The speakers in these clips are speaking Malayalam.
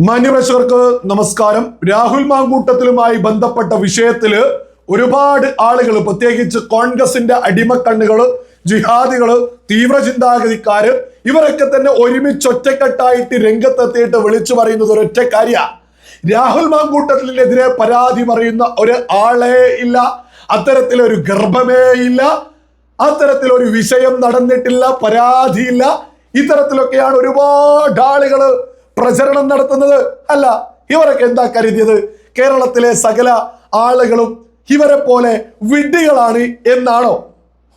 മാന്യപ്രേക്ഷകർക്ക് നമസ്കാരം. രാഹുൽ മാങ്കൂട്ടത്തിലുമായി ബന്ധപ്പെട്ട വിഷയത്തിൽ ഒരുപാട് ആളുകൾ പ്രത്യേകിച്ച് കോൺഗ്രസിന്റെ അടിമക്കണ്ണുകൾ ജിഹാദികൾ തീവ്ര ചിന്താഗതിക്കാര് ഇവരൊക്കെ തന്നെ ഒരുമിച്ച് ഒറ്റക്കെട്ടായിട്ട് രംഗത്തെത്തിയിട്ട് വിളിച്ചു പറയുന്നത് ഒരൊറ്റ കാര്യ. രാഹുൽ മാങ്കൂട്ടത്തിനെതിരെ പരാതി പറയുന്ന ഒരു ആളേ ഇല്ല. അത്തരത്തിലൊരു ഗർഭമേ ഇല്ല. അത്തരത്തിലൊരു വിഷയം നടന്നിട്ടില്ല. പരാതിയില്ല. ഇത്തരത്തിലൊക്കെയാണ് ഒരുപാട് ആളുകൾ പ്രചരണം നടത്തുന്നത് അല്ല. ഇവരൊക്കെ എന്താ കരുതിയത്? കേരളത്തിലെ സകല ആളുകളും ഇവരെ പോലെ വിഡ്ഢികളാണ് എന്നാണോ?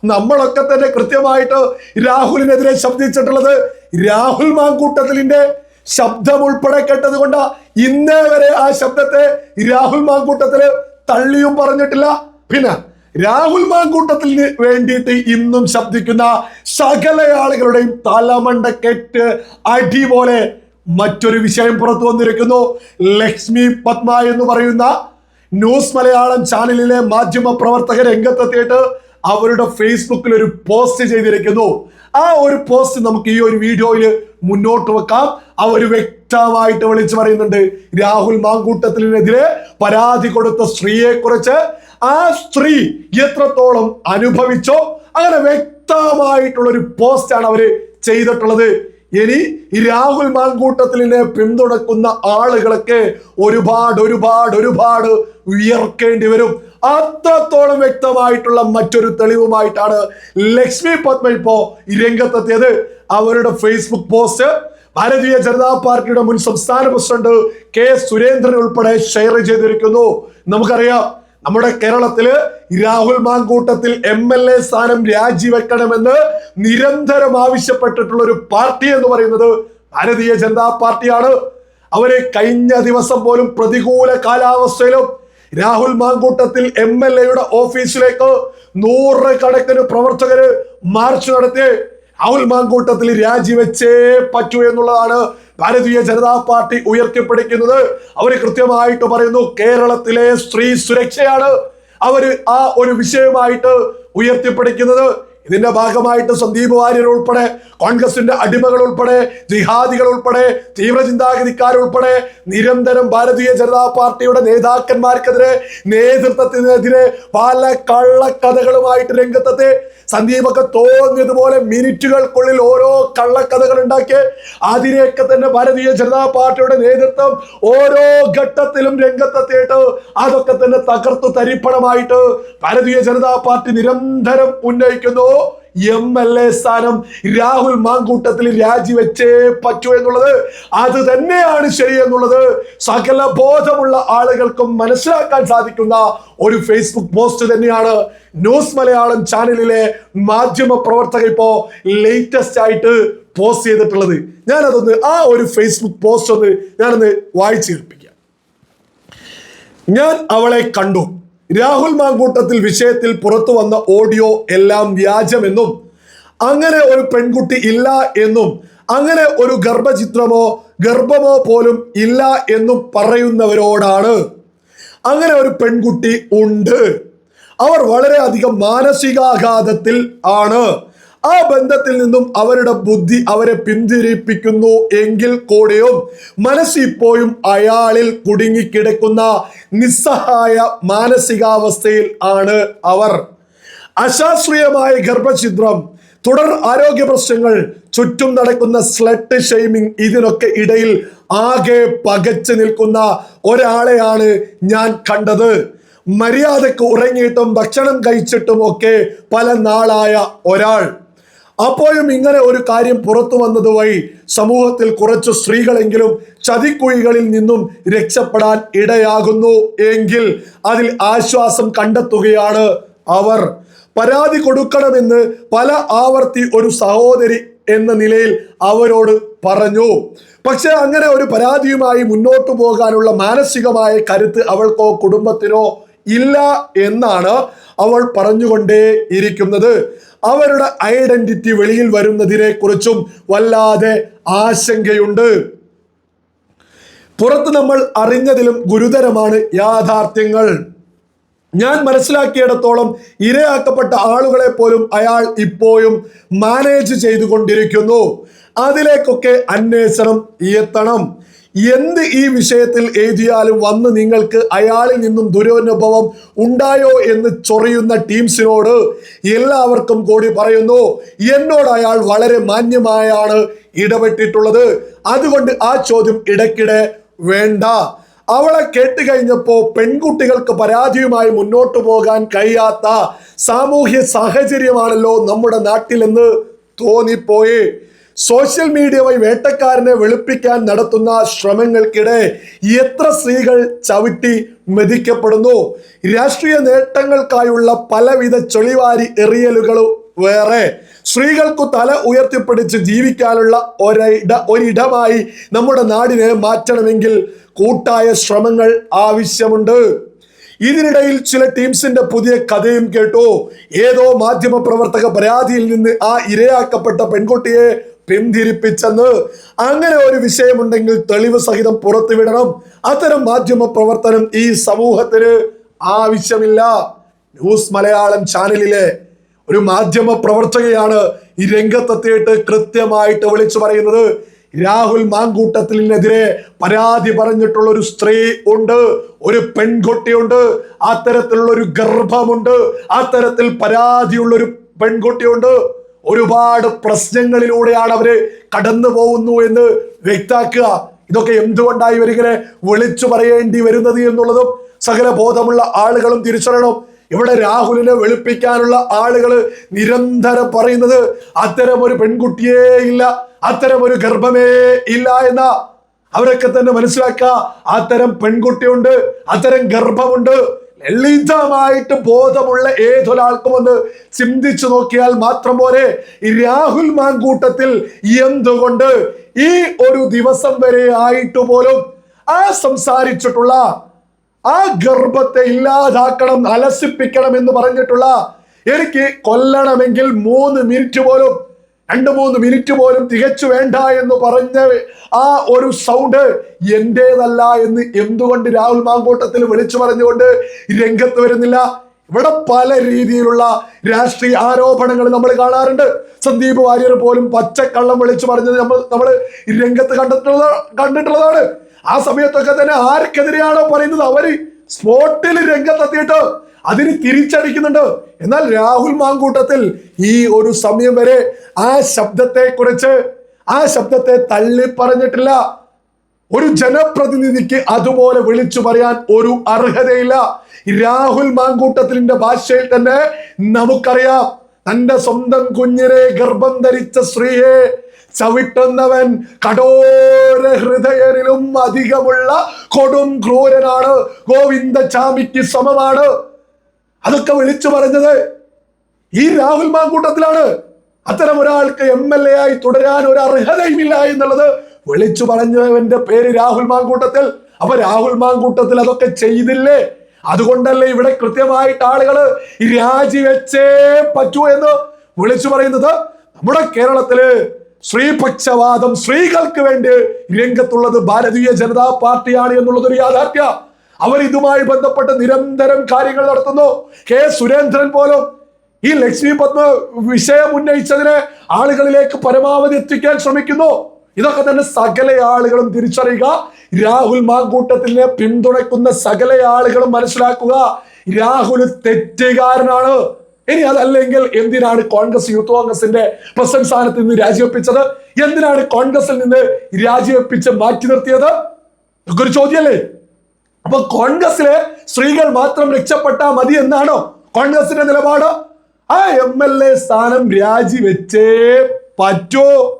നമ്മളൊക്കെ തന്നെ കൃത്യമായിട്ട് രാഹുലിനെതിരെ ശബ്ദിച്ചിട്ടുള്ളത് രാഹുൽ മാങ്കൂട്ടത്തിലിന്റെ ശബ്ദം ഉൾപ്പെടെ കേട്ടത് കൊണ്ട് ഇന്നേ വരെ ആ ശബ്ദത്തെ രാഹുൽ മാങ്കൂട്ടത്തിൽ തള്ളിയും പറഞ്ഞിട്ടില്ല. പിന്നെ രാഹുൽ മാങ്കൂട്ടത്തിന് വേണ്ടിയിട്ട് ഇന്നും ശബ്ദിക്കുന്ന സകല ആളുകളുടെയും തലമണ്ടക്കെട്ട് അടി പോലെ മറ്റൊരു വിഷയം പുറത്തു വന്നിരിക്കുന്നു. ലക്ഷ്മി പത്മ എന്ന് പറയുന്ന ന്യൂസ് മലയാളം ചാനലിലെ മാധ്യമ പ്രവർത്തകർ രംഗത്തെത്തിയിട്ട് അവരുടെ ഫേസ്ബുക്കിൽ ഒരു പോസ്റ്റ് ചെയ്തിരിക്കുന്നു. ആ ഒരു പോസ്റ്റ് നമുക്ക് ഈ ഒരു വീഡിയോയിൽ മുന്നോട്ട് വെക്കാം. അവർ വ്യക്തമായിട്ട് വിളിച്ചു പറയുന്നുണ്ട് രാഹുൽ മാങ്കൂട്ടത്തിനെതിരെ പരാതി കൊടുത്ത സ്ത്രീയെ കുറിച്ച് ആ സ്ത്രീ എത്രത്തോളം അനുഭവിച്ചോ അങ്ങനെ വ്യക്തമായിട്ടുള്ള ഒരു പോസ്റ്റാണ് അവർ ചെയ്തിട്ടുള്ളത്. ഇനി ഈ രാഹുൽ മാങ്കൂട്ടത്തിലിനെ പിന്തുണക്കുന്ന ആളുകളൊക്കെ ഒരുപാട് ഒരുപാട് ഒരുപാട് ഉയർക്കേണ്ടി വരും. അത്രത്തോളം വ്യക്തമായിട്ടുള്ള മറ്റൊരു തെളിവുമായിട്ടാണ് ലക്ഷ്മി പത്മ ഇപ്പോ രംഗത്തെത്തിയത്. അവരുടെ ഫേസ്ബുക്ക് പോസ്റ്റ് ഭാരതീയ ജനതാ പാർട്ടിയുടെ മുൻ സംസ്ഥാന പ്രസിഡന്റ് കെ സുരേന്ദ്രൻ ഉൾപ്പെടെ ഷെയർ ചെയ്തിരിക്കുന്നു. നമുക്കറിയാം നമ്മുടെ കേരളത്തിൽ Rahul Mamkootathil M L A സ്ഥാനം രാജിവെക്കണമെന്ന് നിരന്തരം ആവശ്യപ്പെട്ടിട്ടുള്ള ഒരു പാർട്ടി എന്ന് പറയുന്നത് ഭാരതീയ ജനതാ പാർട്ടിയാണ്. അവർ കഴിഞ്ഞ ദിവസം പോലും പ്രതികൂല കാലാവസ്ഥയിലും രാഹുൽ മാങ്കൂട്ടത്തിൽ എം എൽ എയുടെ ഓഫീസിലേക്ക് നൂറ് കണക്കിന് പ്രവർത്തകര് മാർച്ച് നടത്തി. രാഹുൽ മാങ്കൂട്ടത്തിൽ രാജിവെച്ചേ പറ്റൂ എന്നുള്ളതാണ് ഭാരതീയ ജനതാ പാർട്ടി ഉയർത്തിപ്പിടിക്കുന്നത്. അവർ കൃത്യമായിട്ട് പറയുന്നു കേരളത്തിലെ സ്ത്രീ സുരക്ഷയാണ് അവർ ആ ഒരു വിഷയമായിട്ട് ഉയർത്തിപ്പിടിക്കുന്നത്. ഇതിന്റെ ഭാഗമായിട്ട് സന്ദീപ് വാര്യർ ഉൾപ്പെടെ കോൺഗ്രസിന്റെ അടിമകൾ ഉൾപ്പെടെ ജിഹാദികൾ ഉൾപ്പെടെ തീവ്ര ചിന്താഗതിക്കാർ ഉൾപ്പെടെ നിരന്തരം ഭാരതീയ ജനതാ പാർട്ടിയുടെ നേതാക്കന്മാർക്കെതിരെ നേതൃത്വത്തിനെതിരെ പല കള്ളക്കഥകളുമായിട്ട് രംഗത്തെത്തി. സന്ദീപൊക്കെ തോന്നിയതുപോലെ മിനിറ്റുകൾക്കുള്ളിൽ ഓരോ കള്ളക്കഥകൾ ഉണ്ടാക്കി. അതിനെയൊക്കെ തന്നെ ഭാരതീയ ജനതാ പാർട്ടിയുടെ നേതൃത്വം ഓരോ ഘട്ടത്തിലും രംഗത്തെത്തിയിട്ട് അതൊക്കെ തന്നെ തകർത്തു തരിപ്പണമായിട്ട് ഭാരതീയ ജനതാ പാർട്ടി നിരന്തരം ഉന്നയിക്കുന്നു. എം എൽ എ സ്ഥാനം രാഹുൽ മാങ്കൂട്ടത്തിൽ രാജിവെച്ചേ പറ്റൂ എന്നുള്ളത്. അത് തന്നെയാണ് ശരി എന്നുള്ളത്. സകല ബോധമുള്ള ആളുകൾക്കും മനസ്സിലാക്കാൻ സാധിക്കുന്ന ഒരു ഫേസ്ബുക്ക് പോസ്റ്റ് തന്നെയാണ് ന്യൂസ് മലയാളം ചാനലിലെ മാധ്യമ പ്രവർത്തകർ ഇപ്പോ ലേറ്റസ്റ്റ് ആയിട്ട് പോസ്റ്റ് ചെയ്തിട്ടുള്ളത്. ഞാനതൊന്ന് ആ ഒരു ഫേസ്ബുക്ക് പോസ്റ്റ് ഒന്ന് ഞാനൊന്ന് വായിച്ചു കേൾപ്പിക്കാം. ഞാൻ അവളെ കണ്ടു. രാഹുൽ മാങ്കൂട്ടത്തിൽ വിഷയത്തിൽ പുറത്തു വന്ന ഓഡിയോ എല്ലാം വ്യാജമെന്നും അങ്ങനെ ഒരു പെൺകുട്ടി ഇല്ല എന്നും അങ്ങനെ ഒരു ഗർഭചിത്രമോ ഗർഭമോ പോലും ഇല്ല എന്നും പറയുന്നവരോടാണ്. അങ്ങനെ ഒരു പെൺകുട്ടി ഉണ്ട്. അവർ വളരെയധികം മാനസികാഘാതത്തിൽ ആണ്. ആ ബന്ധത്തിൽ നിന്നും അവരുടെ ബുദ്ധി അവരെ പിന്തിരിപ്പിക്കുന്നു എങ്കിൽ കൂടെയും മനസ്സിപ്പോഴും അയാളിൽ കുടുങ്ങിക്കിടക്കുന്ന നിസ്സഹായ മാനസികാവസ്ഥയിൽ ആണ് അവർ. അശാസ്ത്രീയമായ ഗർഭഛിദ്രം തുടർ ആരോഗ്യ പ്രശ്നങ്ങൾ ചുറ്റും നടക്കുന്ന സ്ലട്ട് ഷെയ്മിങ് ഇതിനൊക്കെ ഇടയിൽ ആകെ പകച്ചു നിൽക്കുന്ന ഒരാളെയാണ് ഞാൻ കണ്ടത്. മര്യാദയ്ക്ക് ഉറങ്ങിയിട്ടും ഭക്ഷണം കഴിച്ചിട്ടും ഒക്കെ പല നാളായ ഒരാൾ. അപ്പോഴും ഇങ്ങനെ ഒരു കാര്യം പുറത്തു വന്നത് വഴി സമൂഹത്തിൽ കുറച്ച് സ്ത്രീകളെങ്കിലും ചതിക്കുഴികളിൽ നിന്നും രക്ഷപ്പെടാൻ ഇടയാകുന്നു എങ്കിൽ അതിൽ ആശ്വാസം കണ്ടെത്തുകയാണ് അവർ. പരാതി കൊടുക്കണമെന്ന് പല ആവർത്തി ഒരു സഹോദരി എന്ന നിലയിൽ അവരോട് പറഞ്ഞു. പക്ഷെ അങ്ങനെ ഒരു പരാതിയുമായി മുന്നോട്ടു പോകാനുള്ള മാനസികമായ കരുത്ത് അവൾക്കോ കുടുംബത്തിനോ ഇല്ല എന്നാണ് അവൾ പറഞ്ഞുകൊണ്ടേ ഇരിക്കുന്നത്. അവരുടെ ഐഡന്റിറ്റി വെളിയിൽ വരുന്നതിനെ കുറിച്ചും വല്ലാതെ ആശങ്കയുണ്ട്. പുറത്ത് നമ്മൾ അറിഞ്ഞതിലും ഗുരുതരമാണ് യാഥാർത്ഥ്യങ്ങൾ. ഞാൻ മനസ്സിലാക്കിയിടത്തോളം ഇരയാക്കപ്പെട്ട ആളുകളെ പോലും അയാൾ ഇപ്പോഴും മാനേജ് ചെയ്തുകൊണ്ടിരിക്കുന്നു. അതിലേക്കൊക്കെ അന്വേഷണം എത്തണം. എന്ത് ഈ വിഷയത്തിൽ എഴുതിയാലും വന്ന് നിങ്ങൾക്ക് അയാളിൽ നിന്നും ദുരനുഭവം ഉണ്ടായോ എന്ന് ചൊറിയുന്ന ടീംസിനോട് എല്ലാവർക്കും കൂടി പറയുന്നു എന്നോട് അയാൾ വളരെ മാന്യമായാണ് ഇടപെട്ടിട്ടുള്ളത്. അതുകൊണ്ട് ആ ചോദ്യം ഇടയ്ക്കിടെ വേണ്ട. അവളെ കേട്ട് കഴിഞ്ഞപ്പോ പെൺകുട്ടികൾക്ക് പരാതിയുമായി മുന്നോട്ട് പോകാൻ കഴിയാത്ത സാമൂഹ്യ സാഹചര്യമാണല്ലോ നമ്മുടെ നാട്ടിലെന്ന് തോന്നിപ്പോയി. സോഷ്യൽ മീഡിയ വഴി വേട്ടക്കാരനെ വെളുപ്പിക്കാൻ നടത്തുന്ന ശ്രമങ്ങൾക്കിടെ എത്ര സ്ത്രീകൾ ചവിട്ടി മെതിക്കപ്പെടുന്നു? രാഷ്ട്രീയ നേട്ടങ്ങൾക്കായുള്ള പലവിധ ചൊളിവാരി എറിയലുകൾ വേറെ. സ്ത്രീകൾക്കു തല ഉയർത്തിപ്പിടിച്ച് ജീവിക്കാനുള്ള ഒരിട ഒരിടമായി നമ്മുടെ നാടിനെ മാറ്റണമെങ്കിൽ കൂട്ടായ ശ്രമങ്ങൾ ആവശ്യമുണ്ട്. ഇതിനിടയിൽ ചില ടീംസിന്റെ പുതിയ കഥയും കേട്ടു. ഏതോ മാധ്യമ പ്രവർത്തക പരാതിയിൽ നിന്ന് ആ ഇരയാക്കപ്പെട്ട പെൺകുട്ടിയെ പിന്തിരിപ്പിച്ചെന്ന്. അങ്ങനെ ഒരു വിഷയമുണ്ടെങ്കിൽ തെളിവ് സഹിതം പുറത്തുവിടണം. അത്തരം മാധ്യമ പ്രവർത്തനം ഈ സമൂഹത്തിന് ആവശ്യമില്ല. ന്യൂസ് മലയാളം ചാനലിലെ ഒരു മാധ്യമ പ്രവർത്തകയാണ് ഈ രംഗത്തെത്തിയിട്ട് കൃത്യമായിട്ട് വിളിച്ചു പറയുന്നത്. രാഹുൽ മാങ്കൂട്ടത്തിനെതിരെ പരാതി പറഞ്ഞിട്ടുള്ള ഒരു സ്ത്രീ ഉണ്ട് ഒരു പെൺകുട്ടിയുണ്ട് അത്തരത്തിലുള്ള ഒരു ഗർഭമുണ്ട് അത്തരത്തിൽ പരാതിയുള്ള ഒരു പെൺകുട്ടിയുണ്ട്. ഒരുപാട് പ്രശ്നങ്ങളിലൂടെയാണ് അവർ കടന്നു പോകുന്നു എന്ന് വ്യക്താക്കുക. ഇതൊക്കെ എന്തുകൊണ്ടായി ഇവരിങ്ങനെ വിളിച്ചു പറയേണ്ടി വരുന്നത് എന്നുള്ളതും സകല ബോധമുള്ള ആളുകളും തിരിച്ചറിയണം. ഇവിടെ രാഹുലിനെ വെളുപ്പിക്കാനുള്ള ആളുകൾ നിരന്തരം പറയുന്നത് അത്തരം ഒരു പെൺകുട്ടിയേ ഇല്ല അത്തരം ഒരു ഗർഭമേ ഇല്ല എന്ന. അവരൊക്കെ തന്നെ മനസ്സിലാക്കുക അത്തരം പെൺകുട്ടിയുണ്ട് അത്തരം ഗർഭമുണ്ട്. ലളിതമായിട്ട് ബോധമുള്ള ഏതൊരാൾക്കും ഒന്ന് ചിന്തിച്ചു നോക്കിയാൽ മാത്രം പോരെ. ഈ രാഹുൽ മാങ്കൂട്ടത്തിൽ എന്തുകൊണ്ട് ഈ ഒരു ദിവസം വരെ ആയിട്ട് പോലും ആ സംസാരിച്ചിട്ടുള്ള ആ ഗർഭത്തെ ഇല്ലാതാക്കണം അലസിപ്പിക്കണം എന്ന് പറഞ്ഞിട്ടുള്ള എനിക്ക് കൊല്ലണമെങ്കിൽ മൂന്ന് മിനിറ്റ് പോലും രണ്ട് മൂന്ന് മിനിറ്റ് പോലും തികച്ചു വേണ്ട എന്ന് പറഞ്ഞ ആ ഒരു സൗണ്ട് എന്റേതല്ല എന്ന് എന്തുകൊണ്ട് രാഹുൽ മാങ്കോട്ടത്തിൽ വിളിച്ചു പറഞ്ഞുകൊണ്ട് രംഗത്ത് വരുന്നില്ല? ഇവിടെ പല രീതിയിലുള്ള രാഷ്ട്രീയ ആരോപണങ്ങൾ നമ്മൾ കാണാറുണ്ട്. സന്ദീപ് വാര്യർ പോലും പച്ചക്കള്ളം വിളിച്ചു പറഞ്ഞത് നമ്മൾ നമ്മൾ രംഗത്ത് കണ്ടിട്ടുള്ള കണ്ടിട്ടുള്ളതാണ്. ആ സമയത്തൊക്കെ തന്നെ ആർക്കെതിരെയാണോ പറയുന്നത്? അവർ സ്പോട്ടിൽ രംഗത്തെത്തിയിട്ട് അതിന് തിരിച്ചടിക്കുന്നുണ്ട്. എന്നാൽ രാഹുൽ മാങ്കൂട്ടത്തിൽ ഈ ഒരു സമയം വരെ ആ ശബ്ദത്തെ കുറിച്ച് ആ ശബ്ദത്തെ തള്ളി പറഞ്ഞിട്ടില്ല ഒരു ജനപ്രതിനിധിക്ക് അതുപോലെ വിളിച്ചു പറയാൻ ഒരു അർഹതയില്ല. രാഹുൽ മാങ്കൂട്ടത്തിലിന്റെ ഭാഷയിൽ തന്നെ നമുക്കറിയാം തന്റെ സ്വന്തം കുഞ്ഞിനെ ഗർഭം ധരിച്ച സ്ത്രീയെ ചവിട്ടുന്നവൻ കടോര ഹൃദയനിലും അധികമുള്ള കൊടും ക്രൂരനാണ്. ഗോവിന്ദ ചാമിക്ക് സമമാണ്. അതൊക്കെ വിളിച്ചു പറഞ്ഞത് ഈ രാഹുൽ മാങ്കൂട്ടത്തിലാണ്. അത്തരം ഒരാൾക്ക് എം എൽ എ ആയി തുടരാൻ ഒരു അർഹതയുമില്ല എന്നുള്ളത് വിളിച്ചു പറഞ്ഞവന്റെ പേര് രാഹുൽ മാങ്കൂട്ടത്തിൽ. അപ്പൊ രാഹുൽ മാങ്കൂട്ടത്തിൽ അതൊക്കെ ചെയ്തില്ലേ? അതുകൊണ്ടല്ലേ ഇവിടെ കൃത്യമായിട്ട് ആളുകൾ രാജിവെച്ചേ പറ്റൂ എന്ന് വിളിച്ചു പറയുന്നത്. നമ്മുടെ കേരളത്തിൽ സ്ത്രീപക്ഷവാദം സ്ത്രീകൾക്ക് വേണ്ടി രംഗത്തുള്ളത് ഭാരതീയ ജനതാ പാർട്ടിയാണ് എന്നുള്ളത് ഒരു യാഥാർത്ഥ്യ. അവർ ഇതുമായി ബന്ധപ്പെട്ട് നിരന്തരം കാര്യങ്ങൾ നടത്തുന്നു. കെ സുരേന്ദ്രൻ പോലും ഈ ലക്ഷ്മി പത്മ വിഷയം ഉന്നയിച്ചതിനെ ആളുകളിലേക്ക് പരമാവധി എത്തിക്കാൻ ശ്രമിക്കുന്നു. ഇതൊക്കെ തന്നെ സകല ആളുകളും തിരിച്ചറിയുക. രാഹുൽ മാങ്കൂട്ടത്തിനെ പിന്തുണയ്ക്കുന്ന സകല ആളുകളും മനസ്സിലാക്കുക. രാഹുൽ തെറ്റുകാരനാണ്. ഇനി അതല്ലെങ്കിൽ എന്തിനാണ് കോൺഗ്രസ് യൂത്ത് കോൺഗ്രസിന്റെ പ്രസിഡന്റ് സ്ഥാനത്ത് നിന്ന് രാജിവെപ്പിച്ചത്? എന്തിനാണ് കോൺഗ്രസിൽ നിന്ന് രാജിവെപ്പിച്ച് മാറ്റി നിർത്തിയത്? ഒരു ചോദ്യമല്ലേ? അപ്പൊ കോൺഗ്രസിലെ സ്ത്രീകൾ മാത്രം രക്ഷപ്പെട്ടാൽ മതി എന്നാണോ കോൺഗ്രസിന്റെ നിലപാട്? ആ എം എൽ എ സ്ഥാനം രാജിവെച്ചേ പറ്റൂ.